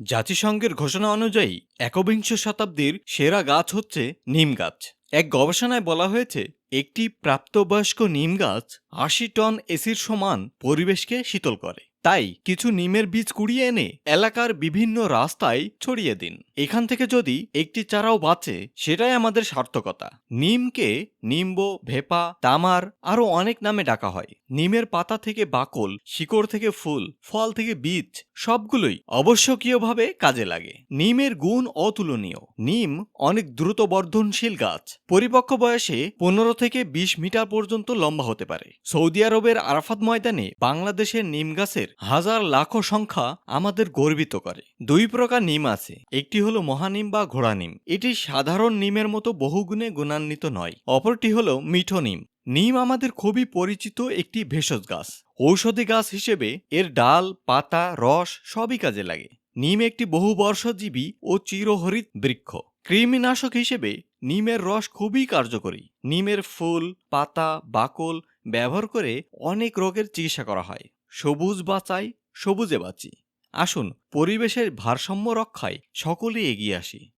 জাতিসংঘের ঘোষণা অনুযায়ী একবিংশ শতাব্দীর সেরা গাছ হচ্ছে নিম গাছ। এক গবেষণায় বলা হয়েছে, একটি প্রাপ্তবয়স্ক নিম গাছ আশি টন এসির সমান পরিবেশকে শীতল করে। তাই কিছু নিমের বীজ কুড়িয়ে এনে এলাকার বিভিন্ন রাস্তায় ছড়িয়ে দিন। এখান থেকে যদি একটি চারাও বাঁচে, সেটাই আমাদের সার্থকতা। নিমকে নিম্ব, ভেপা, তামার আরও অনেক নামে ডাকা হয়। নিমের পাতা থেকে বাকল, শিকড় থেকে ফুল, ফল থেকে বীজ, সবগুলোই অবশ্যকীয়ভাবে কাজে লাগে। নিমের গুণ অতুলনীয়। নিম অনেক দ্রুত বর্ধনশীল গাছ। পরিপক্ক বয়সে পনেরো থেকে বিশ মিটার পর্যন্ত লম্বা হতে পারে। সৌদি আরবের আরাফাত ময়দানে বাংলাদেশের নিম গাছের হাজার লাখো সংখ্যা আমাদের গর্বিত করে। দুই প্রকার নিম আছে, একটি হলো মহানিম বা ঘোড়া নিম এটি সাধারণ নিমের মতো বহুগুণে গুণান্বিত নয়। অপরটি হলো মিঠো নিম। নিম আমাদের খুবই পরিচিত একটি ভেষজ গাছ। ঔষধি গাছ হিসেবে এর ডাল, পাতা, রস সবই কাজে লাগে। নিম একটি বহুবর্ষজীবী ও চিরহরিত বৃক্ষ। কৃমিনাশক হিসেবে নিমের রস খুবই কার্যকরী। নিমের ফুল, পাতা, বাকল ব্যবহার করে অনেক রোগের চিকিৎসা করা হয়। সবুজ বাঁচাই সবুজে বাঁচি। আসুন পরিবেশের ভারসাম্য রক্ষায় সকলেই এগিয়ে আসি।